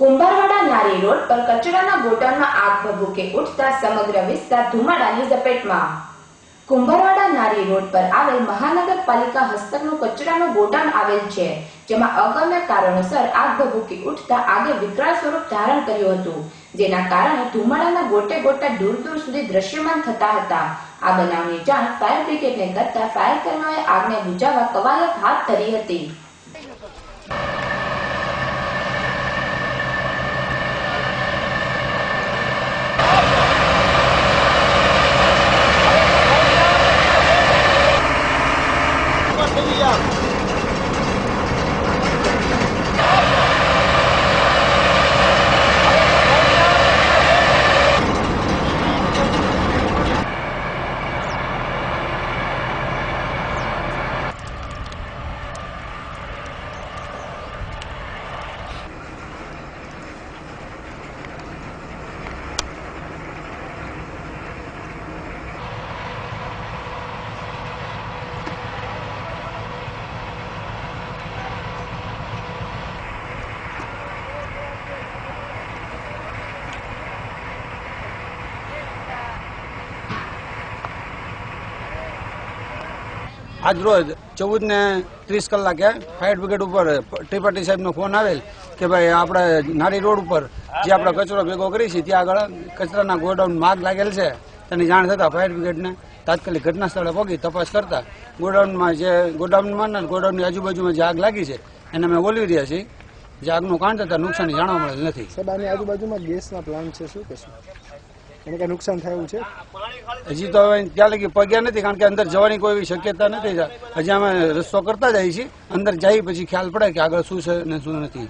કુંભારવાડા નારી રોડ પર કચરાના ગોટાણમાં આગ ભભૂકે ઉઠતા સમગ્ર વિસ્તાર ધુમાડાની ઝપેટમાં. કુંભારવાડા નારી રોડ પર આવેલ મહાનગરપાલિકા હસ્તકનું કચરાનું ગોટાણ આવેલ છે, જેમાં અગમ્ય કારણોસર આગ ભભૂકી ઉઠતા આગે વિકરાળ સ્વરૂપ ધારણ કર્યું હતું, જેના કારણે ધુમાડાના ગોટે ગોટા દૂર દૂર સુધી દ્રશ્યમાન થતા હતા. આ બનાવની જાણ ફાયર બ્રિગેડને કરતા ફાયર કર્મીઓએ આગને બુજાવવા કવાયત હાથ ધરી હતી. આજ રોજ ચૌદ ને ત્રીસ કલાકે ફાયર બ્રિગેડ ઉપર ત્રિપાઠી સાહેબનો ફોન આવેલ કે ભાઈ આપણે નારી રોડ ઉપર જે આપણે કચરો ભેગો કરી છે, ત્યાં આગળ કચરાના ગોડાઉન માગ લાગેલ છે. તેની જાણ થતાં ફાયર બ્રિગેડને તાત્કાલિક ઘટના સ્થળે પહોંચી તપાસ કરતા ગોડાઉનમાં જે ગોડાઉનમાં ને, ગોડાઉનની આજુબાજુમાં જે આગ લાગી છે, એને અમે ઓલવી રહ્યા છીએ. જે આગનું કાંડ થતાં નુકસાની જાણવા મળેલ નથી. સાહેબ, આની આજુબાજુમાં ગેસના પ્લાન્ટ છે, શું કહેશું? એને કઈ નુકસાન થયું છે. હજી તો હવે ત્યાં લગી પગ્યા નથી, કારણ કે અંદર જવાની કોઈ શક્યતા નથી. હજી અમે રસ્તો કરતા જઈએ છીએ. અંદર જઈ પછી ખ્યાલ પડે કે આગળ શું છે ને શું નથી.